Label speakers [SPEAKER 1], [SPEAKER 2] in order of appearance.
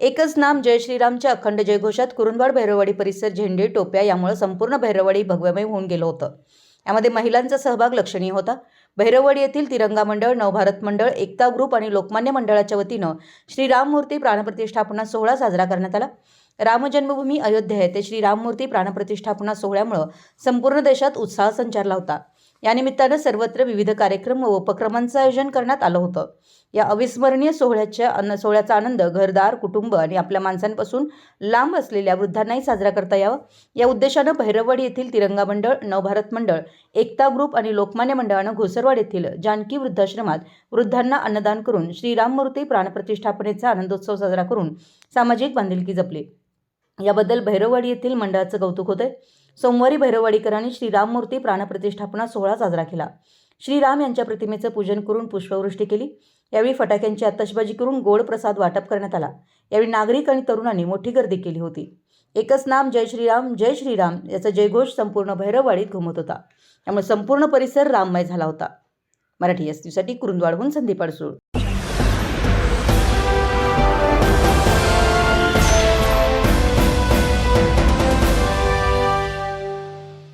[SPEAKER 1] एकच नाम जय श्रीरामच्या अखंड जयघोषात कुरुंदवाड भैरववाडी परिसर झेंडे टोप्या यामुळे संपूर्ण भैरववाडी भगव्यमय होऊन गेलं होतं. यामध्ये महिलांचा सहभाग लक्षणीय होता. भैरववाडी येथील तिरंगा मंडळ नवभारत मंडळ एकता ग्रुप आणि लोकमान्य मंडळाच्या वतीनं श्रीराममूर्ती प्राणप्रतिष्ठापना सोहळा साजरा करण्यात आला. रामजन्मभूमी अयोध्या येथे श्रीराममूर्ती प्राणप्रतिष्ठापना सोहळ्यामुळं संपूर्ण देशात उत्साह संचारला होता. या निमित्तानं सर्वत्र विविध कार्यक्रम व उपक्रमांचं आयोजन करण्यात आलं होतं. या अविस्मरणीय सोहळ्याच्या अन्न सोहळ्याचा आनंद घरदार कुटुंब आणि आपल्या माणसांपासून लांब असलेल्या वृद्धांनाही साजरा करता यावा. या उद्देशानं भैरववाडी येथील तिरंगा मंडळ नवभारत मंडळ एकता ग्रुप आणि लोकमान्य मंडळानं घोसरवाड येथील जानकी वृद्धाश्रमात वृद्धांना अन्नदान करून श्रीराममूर्ती प्राणप्रतिष्ठापनेचा आनंदोत्सव साजरा करून सामाजिक बांधिलकी जपली. याबद्दल भैरववाडी येथील मंडळाचं कौतुक होते सोमवारी भैरववाडीकरांनी श्रीराममूर्ती प्राणप्रतिष्ठापना सोहळा साजरा केला. श्रीराम यांच्या प्रतिमेचं पूजन करून पुष्पवृष्टी केली. यावेळी फटाक्यांची आतषबाजी करून गोड प्रसाद वाटप करण्यात आला. यावेळी नागरिक आणि तरुणांनी मोठी गर्दी केली होती. एकच नाम जय श्रीराम जय श्रीराम याचा जयघोष संपूर्ण भैरववाडीत घुमत होता. त्यामुळे संपूर्ण परिसर राममय झाला होता. मराठी एससाठी कुरुंदवाडहून संदीप अडसूळ.